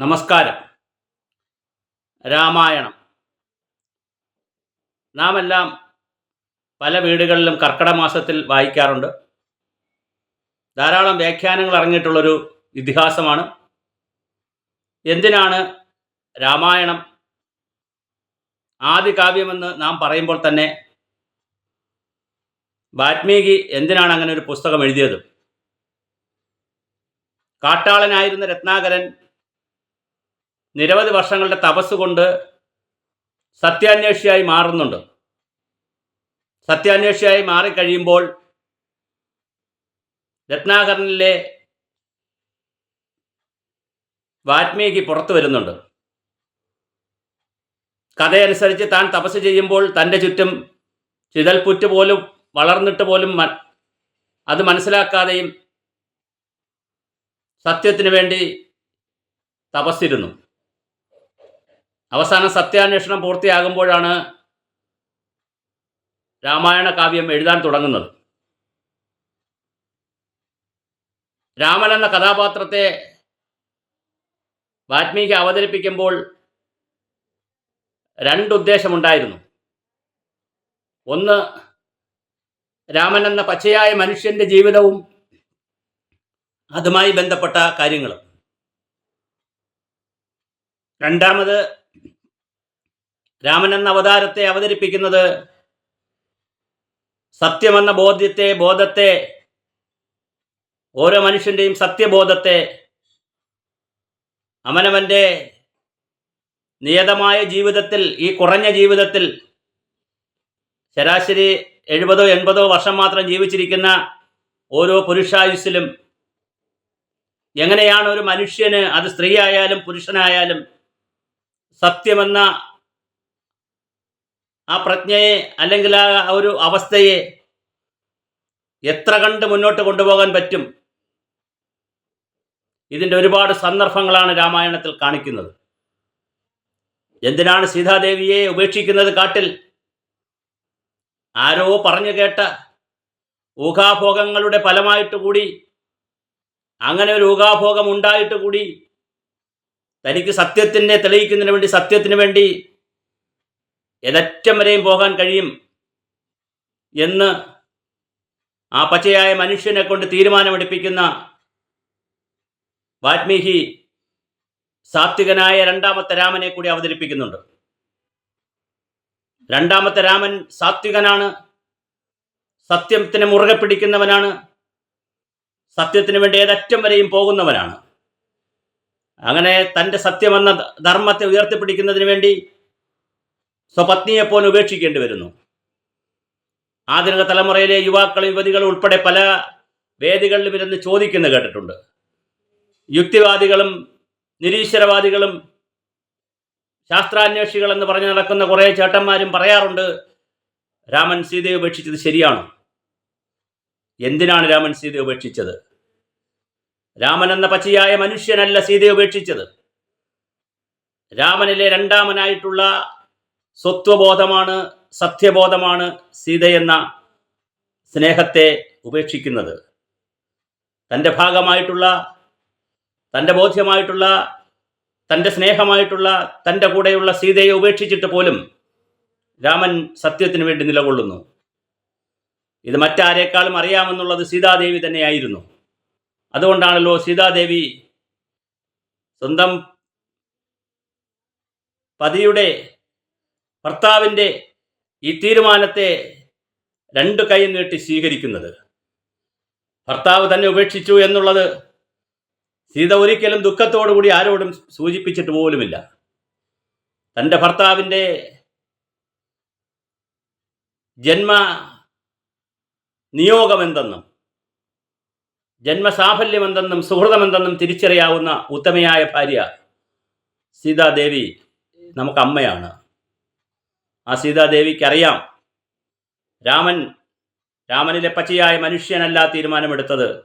നമസ്കാരം. രാമായണം. നാം എല്ലാം പല വീടുകളിലും കർക്കട മാസത്തിൽ വായിക്കാറുണ്ട്. ധാരാളം വ്യാഖ്യാനങ്ങൾ ഇറങ്ങിയിട്ടുള്ളൊരു ഇതിഹാസമാണ്. എന്തിനാണ് രാമായണം ആദ്യ കാവ്യമെന്ന് നാം പറയുമ്പോൾ തന്നെ വാത്മീകി എന്തിനാണ് അങ്ങനെ ഒരു പുസ്തകം എഴുതിയത്? കാട്ടാളനായിരുന്ന രത്നാകരൻ നിരവധി വർഷങ്ങളുടെ തപസ് കൊണ്ട് സത്യാന്വേഷിയായി മാറുന്നുണ്ട്. സത്യാന്വേഷിയായി മാറിക്കഴിയുമ്പോൾ രത്നാകരനിലെ വാത്മീകി പുറത്തു വരുന്നുണ്ട്. കഥയനുസരിച്ച് താൻ തപസ് ചെയ്യുമ്പോൾ തന്റെ ചുറ്റും ചിതൽപുറ്റ് പോലും വളർന്നിട്ട് പോലും അത് മനസ്സിലാക്കാതെയും സത്യത്തിന് വേണ്ടി തപസ്സിരുന്നു. അവസാനം സത്യാന്വേഷണം പൂർത്തിയാകുമ്പോഴാണ് രാമായണ കാവ്യം എഴുതാൻ തുടങ്ങുന്നത്. രാമൻ എന്ന കഥാപാത്രത്തെ വാൽമീകി അവതരിപ്പിക്കുമ്പോൾ രണ്ടുദ്ദേശമുണ്ടായിരുന്നു ഒന്ന് രാമൻ എന്ന പച്ചയായ മനുഷ്യന്റെ ജീവിതവും അതുമായി ബന്ധപ്പെട്ട കാര്യങ്ങളും. രണ്ടാമത് രാമൻ എന്ന അവതാരത്തെ അവതരിപ്പിക്കുന്നത് സത്യമെന്ന ബോധ്യത്തെ ബോധത്തെ ഓരോ മനുഷ്യന്റെയും സത്യബോധത്തെ അവനവന്റെ നിയതമായ ജീവിതത്തിൽ ഈ കുറഞ്ഞ ജീവിതത്തിൽ ശരാശരി എഴുപതോ എൺപതോ വർഷം മാത്രം ജീവിച്ചിരിക്കുന്ന ഓരോ പുരുഷായുസ്സിലും എങ്ങനെയാണ് ഒരു മനുഷ്യന് അത് സ്ത്രീയായാലും പുരുഷനായാലും സത്യമെന്ന ആ പ്രജ്ഞയെ അല്ലെങ്കിൽ ആ ഒരു അവസ്ഥയെ എത്ര കണ്ട് മുന്നോട്ട് കൊണ്ടുപോകാൻ പറ്റും? ഇതിന്റെ ഒരുപാട് സന്ദർഭങ്ങളാണ് രാമായണത്തിൽ കാണിക്കുന്നത്. എന്തിനാണ് സീതാദേവിയെ ഉപേക്ഷിക്കുന്നത് കാട്ടിൽ? ആരോ പറഞ്ഞു കേട്ട ഊഹാഭോഗങ്ങളുടെ ഫലമായിട്ട് കൂടി അങ്ങനെ ഒരു ഊഹാഭോഗം ഉണ്ടായിട്ട് കൂടി തനിക്ക് സത്യത്തിനെ തെളിയിക്കുന്നതിന് വേണ്ടി സത്യത്തിന് വേണ്ടി ഏതറ്റം വരെയും പോകാൻ കഴിയും എന്ന് ആ പച്ചയായ മനുഷ്യനെ കൊണ്ട് തീരുമാനമെടുപ്പിക്കുന്ന വാൽമീകി സാത്വികനായ രണ്ടാമത്തെ രാമനെ കൂടി അവതരിപ്പിക്കുന്നുണ്ട്. രണ്ടാമത്തെ രാമൻ സാത്വികനാണ്. സത്യത്തിന് മുറുകെ പിടിക്കുന്നവനാണ്. സത്യത്തിന് വേണ്ടി ഏതറ്റം വരെയും പോകുന്നവനാണ്. അങ്ങനെ തന്റെ സത്യമെന്ന ധർമ്മത്തെ ഉയർത്തിപ്പിടിക്കുന്നതിന് വേണ്ടി സ്വപത്നിയെപ്പോലും ഉപേക്ഷിക്കേണ്ടി വരുന്നു. ആധുനിക തലമുറയിലെ യുവാക്കളും യുവതികൾ ഉൾപ്പെടെ പല വേദികളിലും ഇരുന്ന് ചോദിക്കുന്ന കേട്ടിട്ടുണ്ട്. യുക്തിവാദികളും നിരീശ്വരവാദികളും ശാസ്ത്രാന്വേഷികൾ എന്ന് പറഞ്ഞ് നടക്കുന്ന കുറേ ചേട്ടന്മാരും പറയാറുണ്ട് രാമൻ സീതയെ ഉപേക്ഷിച്ചത് ശരിയാണോ? എന്തിനാണ് രാമൻ സീതയെ ഉപേക്ഷിച്ചത്? രാമൻ എന്ന പച്ചയായ മനുഷ്യനല്ല സീതയെ ഉപേക്ഷിച്ചത്. രാമനിലെ രണ്ടാമനായിട്ടുള്ള സ്വത്വബോധമാണ് സത്യബോധമാണ് സീതയെന്ന സ്നേഹത്തെ ഉപേക്ഷിക്കുന്നത്. തന്റെ ഭാഗമായിട്ടുള്ള തന്റെ ബോധ്യമായിട്ടുള്ള തന്റെ സ്നേഹമായിട്ടുള്ള തന്റെ കൂടെയുള്ള സീതയെ ഉപേക്ഷിച്ചിട്ട് പോലും രാമൻ സത്യത്തിന് വേണ്ടി നിലകൊള്ളുന്നു. ഇത് മറ്റാരേക്കാളും അറിയാമെന്നുള്ളത് സീതാദേവി തന്നെയായിരുന്നു. അതുകൊണ്ടാണല്ലോ സീതാദേവി സ്വന്തം പതിയുടെ ഭർത്താവിന്റെ ഈ തീരുമാനത്തെ രണ്ട് കൈ നീട്ടി സ്വീകരിക്കുന്നത്. ഭർത്താവ് തന്നെ ഉപേക്ഷിച്ചു എന്നുള്ളത് സീത ഒരിക്കലും ദുഃഖത്തോടുകൂടി ആരോടും സൂചിപ്പിച്ചിട്ട് പോലുമില്ല. തന്റെ ഭർത്താവിന്റെ ജന്മ നിയോഗമെന്തെന്നും ജന്മസാഫല്യമെന്തെന്നും സുഹൃതമെന്തെന്നും തിരിച്ചറിയാവുന്ന ഉത്തമയായ ഭാര്യ സീതാദേവി നമുക്ക് അമ്മയാണ്. ആ സീതാദേവിക്കറിയാം. രാമൻ രാമനിലെ പച്ചയായ മനുഷ്യനല്ല തീരുമാനമെടുത്തത്.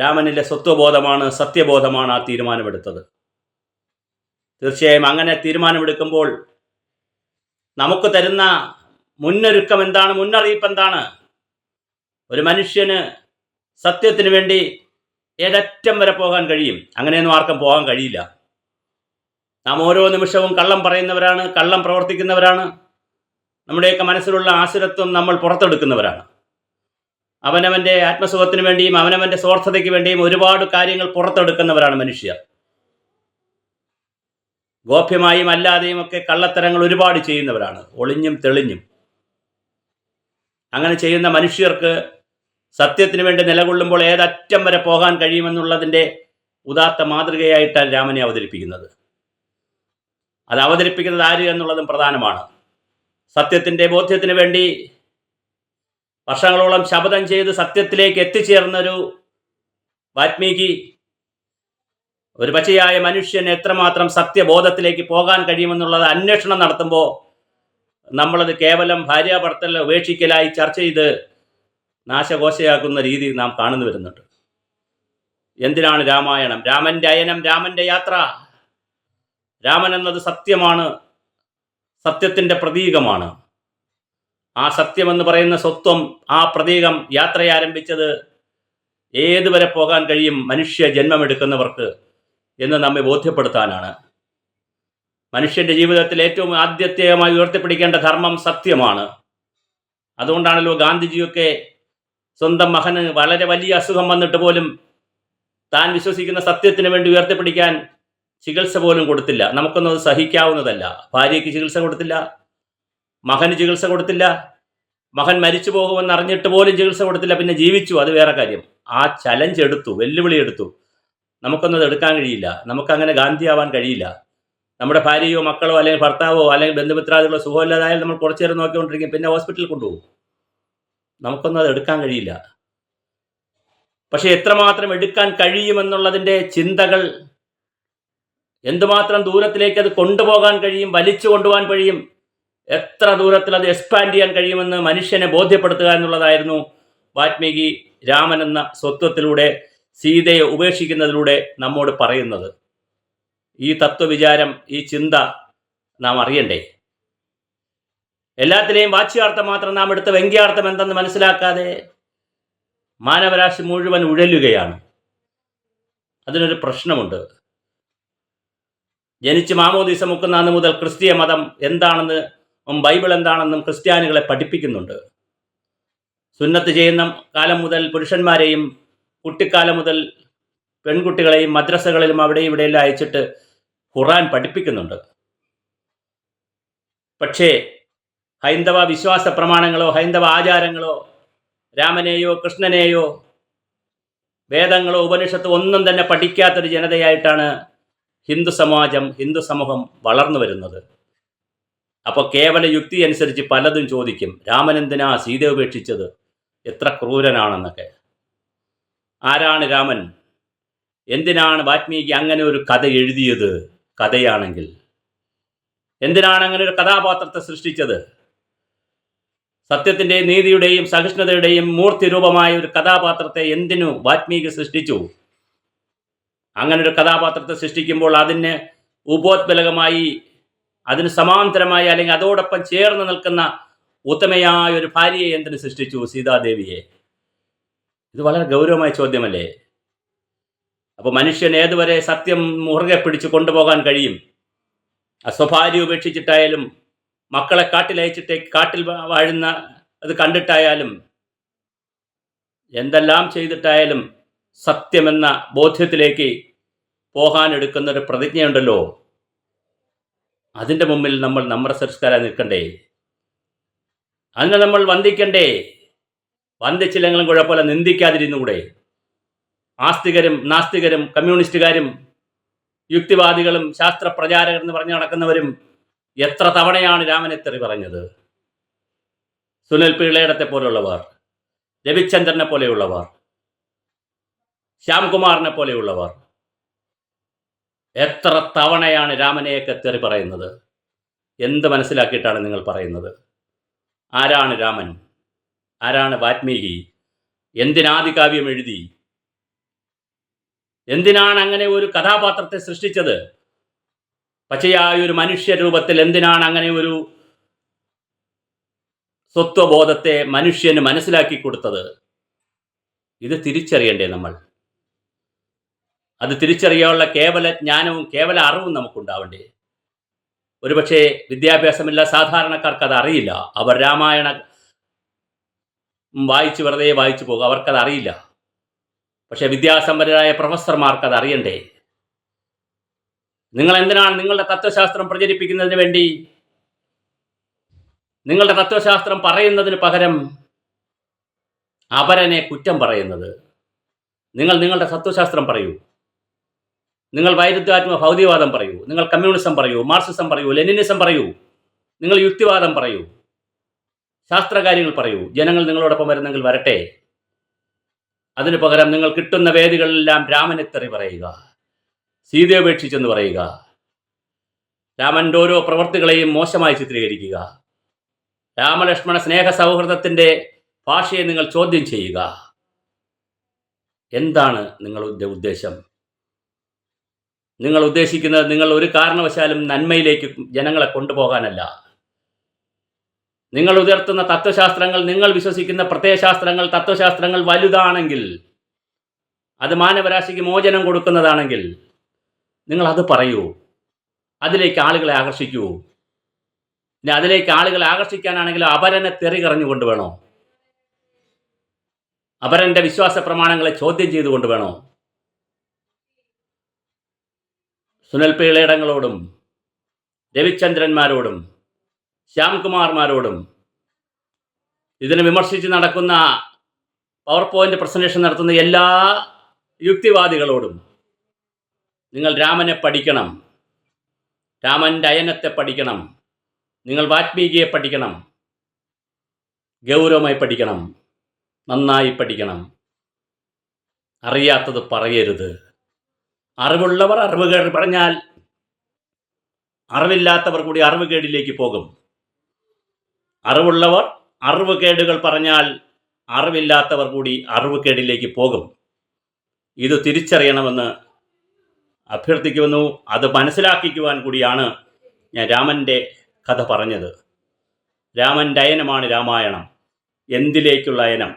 രാമനിലെ സ്വത്വബോധമാണ് സത്യബോധമാണ് ആ തീരുമാനമെടുത്തത്. തീർച്ചയായും അങ്ങനെ തീരുമാനമെടുക്കുമ്പോൾ നമുക്ക് തരുന്ന മുന്നൊരുക്കം എന്താണ് മുന്നറിയിപ്പ് എന്താണ്? ഒരു മനുഷ്യന് സത്യത്തിന് വേണ്ടി ഏതറ്റം വരെ പോകാൻ കഴിയും? അങ്ങനെയൊന്നും ആർക്കും പോകാൻ കഴിയില്ല. നാം ഓരോ നിമിഷവും കള്ളം പറയുന്നവരാണ് കള്ളം പ്രവർത്തിക്കുന്നവരാണ്. നമ്മുടെയൊക്കെ മനസ്സിലുള്ള ആസുരത്വം നമ്മൾ പുറത്തെടുക്കുന്നവരാണ്. അവനവന്റെ ആത്മസുഖത്തിന് വേണ്ടിയും അവനവന്റെ സ്വാർത്ഥതയ്ക്ക് വേണ്ടിയും ഒരുപാട് കാര്യങ്ങൾ പുറത്തെടുക്കുന്നവരാണ് മനുഷ്യർ. ഗോപ്യമായും അല്ലാതെയും ഒക്കെ കള്ളത്തരങ്ങൾ ഒരുപാട് ചെയ്യുന്നവരാണ്. ഒളിഞ്ഞും തെളിഞ്ഞും. അങ്ങനെ ചെയ്യുന്ന മനുഷ്യർക്ക് സത്യത്തിന് വേണ്ടി നിലകൊള്ളുമ്പോൾ ഏതറ്റം വരെ പോകാൻ കഴിയുമെന്നുള്ളതിന്റെ ഉദാത്ത മാതൃകയായിട്ടാണ് രാമനെ അവതരിപ്പിക്കുന്നത്. അത് അവതരിപ്പിക്കുന്നത് ആര് എന്നുള്ളതും പ്രധാനമാണ്. സത്യത്തിന്റെ ബോധ്യത്തിന് വേണ്ടി വർഷങ്ങളോളം ശപഥം ചെയ്ത് സത്യത്തിലേക്ക് എത്തിച്ചേർന്നൊരു വാത്മീകി ഒരു പച്ചയായ മനുഷ്യന് എത്രമാത്രം സത്യബോധത്തിലേക്ക് പോകാൻ കഴിയുമെന്നുള്ളത് അന്വേഷണം നടത്തുമ്പോൾ നമ്മളത് കേവലം ഭാര്യാഭർത്തല ഉപേക്ഷിക്കലായി ചർച്ച ചെയ്ത് നാശകോശയാക്കുന്ന രീതി നാം കാണുന്നു വരുന്നുണ്ട്. എന്തിനാണ് രാമായണം? രാമന്റെ അയനം രാമന്റെ യാത്ര രാമൻ എന്നത് സത്യമാണ് സത്യത്തിന്റെ പ്രതീകമാണ്. ആ സത്യമെന്ന് പറയുന്ന സ്വത്വം ആ പ്രതീകം യാത്ര ആരംഭിച്ചത് ഏതുവരെ പോകാൻ കഴിയും മനുഷ്യ ജന്മമെടുക്കുന്നവർക്ക് എന്ന് നമ്മെ ബോധ്യപ്പെടുത്താനാണ്. മനുഷ്യന്റെ ജീവിതത്തിൽ ഏറ്റവും ആദ്യത്തേയമായി ഉയർത്തിപ്പിടിക്കേണ്ട ധർമ്മം സത്യമാണ്. അതുകൊണ്ടാണല്ലോ ഗാന്ധിജിയൊക്കെ സ്വന്തം മകന് വളരെ വലിയ അസുഖം വന്നിട്ട് പോലും താൻ വിശ്വസിക്കുന്ന സത്യത്തിന് വേണ്ടി ഉയർത്തിപ്പിടിക്കാൻ ചികിത്സ പോലും കൊടുത്തില്ല. നമുക്കൊന്നും അത് സഹിക്കാവുന്നതല്ല. ഭാര്യയ്ക്ക് ചികിത്സ കൊടുത്തില്ല. മകന് ചികിത്സ കൊടുത്തില്ല. മകൻ മരിച്ചു പോകുമെന്ന് അറിഞ്ഞിട്ട് പോലും ചികിത്സ കൊടുത്തില്ല. പിന്നെ ജീവിച്ചു. അത് വേറെ കാര്യം. ആ ചലഞ്ച് എടുത്തു. വെല്ലുവിളി എടുത്തു. നമുക്കൊന്നും അത് എടുക്കാൻ കഴിയില്ല. നമുക്കങ്ങനെ ഗാന്ധിയാവാൻ കഴിയില്ല. നമ്മുടെ ഭാര്യയോ മക്കളോ അല്ലെങ്കിൽ ഭർത്താവോ അല്ലെങ്കിൽ ബന്ധുമിത്രാദികളോ സുഖമില്ലാതായാലും നമ്മൾ കുറച്ചു നേരം നോക്കിക്കൊണ്ടിരിക്കും. പിന്നെ ഹോസ്പിറ്റലിൽ കൊണ്ടുപോകും. നമുക്കൊന്നും അത് എടുക്കാൻ കഴിയില്ല. പക്ഷെ എത്രമാത്രം എടുക്കാൻ കഴിയുമെന്നുള്ളതിന്റെ ചിന്തകൾ എന്തുമാത്രം ദൂരത്തിലേക്ക് അത് കൊണ്ടുപോകാൻ കഴിയും വലിച്ചു കൊണ്ടുപോകാൻ കഴിയും എത്ര ദൂരത്തിൽ അത് എക്സ്പാൻഡ് ചെയ്യാൻ കഴിയുമെന്ന് മനുഷ്യനെ ബോധ്യപ്പെടുത്തുക എന്നുള്ളതായിരുന്നു വാത്മീകി രാമൻ എന്ന സ്വത്വത്തിലൂടെ സീതയെ ഉപേക്ഷിക്കുന്നതിലൂടെ നമ്മോട് പറയുന്നത്. ഈ തത്വവിചാരം ഈ ചിന്ത നാം അറിയണ്ടേ? എല്ലാത്തിലെയും വാച്യാർത്ഥം മാത്രം നാം എടുത്ത വ്യങ്ക്യാർത്ഥം എന്തെന്ന് മനസ്സിലാക്കാതെ മാനവരാശി മുഴുവൻ ഉഴലുകയാണ്. അതിനൊരു പ്രശ്നമുണ്ട്. ജനിച്ച് മാമോദീസ മുക്കുന്ന അന്ന് മുതൽ ക്രിസ്തീയ മതം എന്താണെന്ന് ബൈബിൾ എന്താണെന്നും ക്രിസ്ത്യാനികളെ പഠിപ്പിക്കുന്നുണ്ട്. സുന്നത്ത് ചെയ്യുന്ന കാലം മുതൽ പുരുഷന്മാരെയും കുട്ടിക്കാലം മുതൽ പെൺകുട്ടികളെയും മദ്രസകളിലും അവിടെ ഇവിടെയെല്ലാം അയച്ചിട്ട് ഖുറാൻ പഠിപ്പിക്കുന്നുണ്ട്. പക്ഷേ ഹൈന്ദവ വിശ്വാസ പ്രമാണങ്ങളോ ഹൈന്ദവ ആചാരങ്ങളോ രാമനെയോ കൃഷ്ണനെയോ വേദങ്ങളോ ഉപനിഷത്തോ ഒന്നും തന്നെ പഠിക്കാത്തൊരു ജനതയായിട്ടാണ് ഹിന്ദു സമാജം ഹിന്ദു സമൂഹം വളർന്നു വരുന്നത്. അപ്പോൾ കേവല യുക്തി അനുസരിച്ച് പലതും ചോദിക്കും. രാമനെന്തിനാ സീത ഉപേക്ഷിച്ചത് എത്ര ക്രൂരനാണെന്നൊക്കെ. ആരാണ് രാമൻ? എന്തിനാണ് വാത്മീകി അങ്ങനെ ഒരു കഥ എഴുതിയത് കഥയാണെങ്കിൽ? എന്തിനാണ് അങ്ങനെ ഒരു കഥാപാത്രത്തെ സൃഷ്ടിച്ചത്? സത്യത്തിന്റെയും നീതിയുടെയും സഹിഷ്ണുതയുടെയും മൂർത്തി രൂപമായ ഒരു കഥാപാത്രത്തെ എന്തിനു വാത്മീകി സൃഷ്ടിച്ചു? അങ്ങനെ ഒരു കഥാപാത്രത്തെ സൃഷ്ടിക്കുമ്പോൾ അതിന് ഉപോത്ബലകമായി അതിന് സമാന്തരമായി അല്ലെങ്കിൽ അതോടൊപ്പം ചേർന്ന് നിൽക്കുന്ന ഉത്തമയായ ഒരു ഭാര്യയെ എന്തിന് സൃഷ്ടിച്ചു? സീതാദേവിയെ. ഇത് വളരെ ഗൗരവമായ ചോദ്യമല്ലേ? അപ്പോൾ മനുഷ്യൻ ഏതുവരെ സത്യം മുറുകെ പിടിച്ച് കൊണ്ടുപോകാൻ കഴിയും? അസ്വഭാര്യ സ്വഭാര്യ ഉപേക്ഷിച്ചിട്ടായാലും മക്കളെ കാട്ടിലയച്ചിട്ട് കാട്ടിൽ വാഴുന്ന അത് കണ്ടിട്ടായാലും എന്തെല്ലാം ചെയ്തിട്ടായാലും സത്യമെന്ന ബോധ്യത്തിലേക്ക് പോകാൻ എടുക്കുന്ന ഒരു പ്രതിജ്ഞയുണ്ടല്ലോ. അതിന്റെ മുമ്പിൽ നമ്മൾ നമ്മുടെ സംസ്കാരം നിൽക്കണ്ടേ? അതിനെ നമ്മൾ വന്ദിക്കണ്ടേ? വന്ദിച്ചില്ലെങ്കിലും കുഴപ്പമില്ല നിന്ദിക്കാതിരുന്നുകൂടെ? ആസ്തികരും നാസ്തികരും കമ്മ്യൂണിസ്റ്റുകാരും യുക്തിവാദികളും ശാസ്ത്ര പ്രചാരകർ എന്ന് പറഞ്ഞു നടക്കുന്നവരും എത്ര തവണയാണ് രാമനെ തെറി പറഞ്ഞത്? സുനിൽ പിള്ളയിടത്തെ പോലെയുള്ളവർ രവിചന്ദ്രനെ പോലെയുള്ളവർ ശ്യാംകുമാറിനെ പോലെയുള്ളവർ എത്ര തവണയാണ് രാമനെയൊക്കെ തെറി പറയുന്നത്? എന്ത് മനസ്സിലാക്കിയിട്ടാണ് നിങ്ങൾ പറയുന്നത്? ആരാണ് രാമൻ? ആരാണ് വാത്മീകി? എന്തിനാദികാവ്യം എഴുതി? എന്തിനാണ് അങ്ങനെ ഒരു കഥാപാത്രത്തെ സൃഷ്ടിച്ചത്? പച്ചയായ ഒരു മനുഷ്യ രൂപത്തിൽ എന്തിനാണ് അങ്ങനെ ഒരു സ്വത്വബോധത്തെ മനുഷ്യന് മനസ്സിലാക്കി കൊടുത്തത്? ഇത് തിരിച്ചറിയണ്ടേ നമ്മൾ? അത് തിരിച്ചറിയാനുള്ള കേവല ജ്ഞാനവും കേവല അറിവും നമുക്കുണ്ടാവണ്ടേ? ഒരുപക്ഷെ വിദ്യാഭ്യാസമില്ല സാധാരണക്കാർക്ക് അത് അറിയില്ല. അവർ രാമായണ വായിച്ച് വെറുതെ വായിച്ചു പോകും. അവർക്കത് അറിയില്ല. പക്ഷെ വിദ്യാസമ്പന്നരായ പ്രൊഫസർമാർക്ക് അത് അറിയണ്ടേ? നിങ്ങൾ എന്തിനാണ് നിങ്ങളുടെ തത്വശാസ്ത്രം പ്രചരിപ്പിക്കുന്നതിന് വേണ്ടി? നിങ്ങളുടെ തത്വശാസ്ത്രം പറയുന്നതിന് പകരം അപരനെ കുറ്റം പറയുന്നത്. നിങ്ങൾ നിങ്ങളുടെ തത്വശാസ്ത്രം പറയൂ. നിങ്ങൾ വൈരുദ്ധ്യാത്മ ഭൗതികവാദം പറയൂ. നിങ്ങൾ കമ്മ്യൂണിസം പറയൂ മാർക്സിസം പറയൂ ലെനിനിസം പറയൂ. നിങ്ങൾ യുക്തിവാദം പറയൂ. ശാസ്ത്രകാര്യങ്ങൾ പറയൂ. ജനങ്ങൾ നിങ്ങളോടൊപ്പം വരുന്നെങ്കിൽ വരട്ടെ. അതിനു പകരം നിങ്ങൾ കിട്ടുന്ന വേദികളിലെല്ലാം രാമനെ തെറി പറയുക. സീതയെ ഉപേക്ഷിച്ചെന്ന് പറയുക. രാമന്റെ ഓരോ പ്രവൃത്തികളെയും മോശമായി ചിത്രീകരിക്കുക. രാമലക്ഷ്മണ സ്നേഹ സൗഹൃദത്തിന്റെ ഭാഷയെ നിങ്ങൾ ചോദ്യം ചെയ്യുക. എന്താണ് നിങ്ങളുടെ ഉദ്ദേശം? നിങ്ങൾ ഉദ്ദേശിക്കുന്നത് നിങ്ങൾ ഒരു കാരണവശാലും നന്മയിലേക്ക് ജനങ്ങളെ കൊണ്ടുപോകാനല്ല. നിങ്ങൾ ഉയർത്തുന്ന തത്വശാസ്ത്രങ്ങൾ നിങ്ങൾ വിശ്വസിക്കുന്ന പ്രത്യയശാസ്ത്രങ്ങൾ തത്വശാസ്ത്രങ്ങൾ വലുതാണെങ്കിൽ അത് മാനവരാശിക്ക് മോചനം കൊടുക്കുന്നതാണെങ്കിൽ നിങ്ങൾ അത് പറയൂ. അതിലേക്ക് ആളുകളെ ആകർഷിക്കൂ. ഇനി അതിലേക്ക് ആളുകളെ ആകർഷിക്കാനാണെങ്കിൽ അപരനെ തെറി കറഞ്ഞുകൊണ്ട് വേണോ അപരന്റെ വിശ്വാസ പ്രമാണങ്ങളെ ചോദ്യം ചെയ്തുകൊണ്ട് വേണോ? സുനിൽ പിള്ളയിടങ്ങളോടും രവിചന്ദ്രന്മാരോടും ശ്യാംകുമാർമാരോടും ഇതിനെ വിമർശിച്ച് നടക്കുന്ന പവർ പോയിന്റ് പ്രസന്റേഷൻ നടത്തുന്ന എല്ലാ യുക്തിവാദികളോടും നിങ്ങൾ രാമനെ പഠിക്കണം രാമന്റെ അയനത്തെ പഠിക്കണം നിങ്ങൾ വാത്മീകിയെ പഠിക്കണം ഗൗരവമായി പഠിക്കണം നന്നായി പഠിക്കണം. അറിയാത്തത് പറയരുത്. അറിവുള്ളവർ അറിവ് കേട് പറഞ്ഞാൽ അറിവില്ലാത്തവർ കൂടി അറിവ് കേടിലേക്ക് പോകും. അറിവുള്ളവർ അറിവ് കേടുകൾ പറഞ്ഞാൽ അറിവില്ലാത്തവർ കൂടി അറിവ് കേടിലേക്ക് പോകും. ഇത് തിരിച്ചറിയണമെന്ന് അഭ്യർത്ഥിക്കുന്നു. അത് മനസ്സിലാക്കിക്കുവാൻ കൂടിയാണ് ഞാൻ രാമന്റെ കഥ പറഞ്ഞത്. രാമന്റെ അയനമാണ് രാമായണം. എന്തിലേക്കുള്ള അയനം?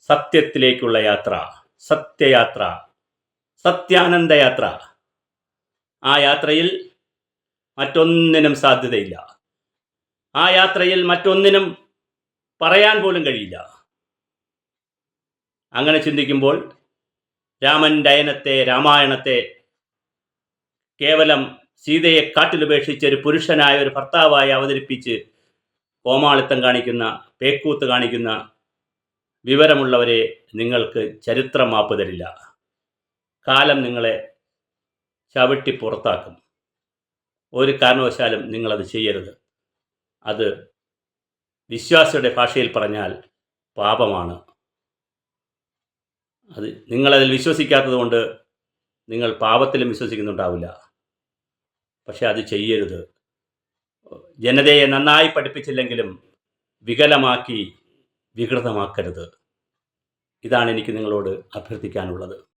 സത്യത്തിലേക്കുള്ള യാത്ര. സത്യയാത്ര. സത്യാനന്ദയാത്ര. ആ യാത്രയിൽ മറ്റൊന്നിനും സാധ്യതയില്ല. ആ യാത്രയിൽ മറ്റൊന്നിനും പറയാൻ പോലും കഴിയില്ല. അങ്ങനെ ചിന്തിക്കുമ്പോൾ രാമൻ ഡയനത്തെ രാമായണത്തെ കേവലം സീതയെ കാട്ടിലുപേക്ഷിച്ച് ഒരു പുരുഷനായ ഒരു ഭർത്താവായി അവതരിപ്പിച്ച് കോമാളിത്തം കാണിക്കുന്ന പേക്കൂത്ത് കാണിക്കുന്ന വിവരമുള്ളവരെ നിങ്ങൾക്ക് ചരിത്രം മാപ്പ് തരില്ല. കാലം നിങ്ങളെ ചവിട്ടി പുറത്താക്കും. ഒരു കാരണവശാലും നിങ്ങളത് ചെയ്യരുത്. അത് വിശ്വാസിയുടെ ഭാഷയിൽ പറഞ്ഞാൽ പാപമാണ്. അത് നിങ്ങളതിൽ വിശ്വസിക്കാത്തത് കൊണ്ട് നിങ്ങൾ പാപത്തിലും വിശ്വസിക്കുന്നുണ്ടാവില്ല. പക്ഷെ അത് ചെയ്യരുത്. ജനതയെ നന്നായി പഠിപ്പിച്ചില്ലെങ്കിലും വികലമാക്കി വികൃതമാക്കരുത്. ഇതാണ് എനിക്ക് നിങ്ങളോട് അഭ്യർത്ഥിക്കാനുള്ളത്.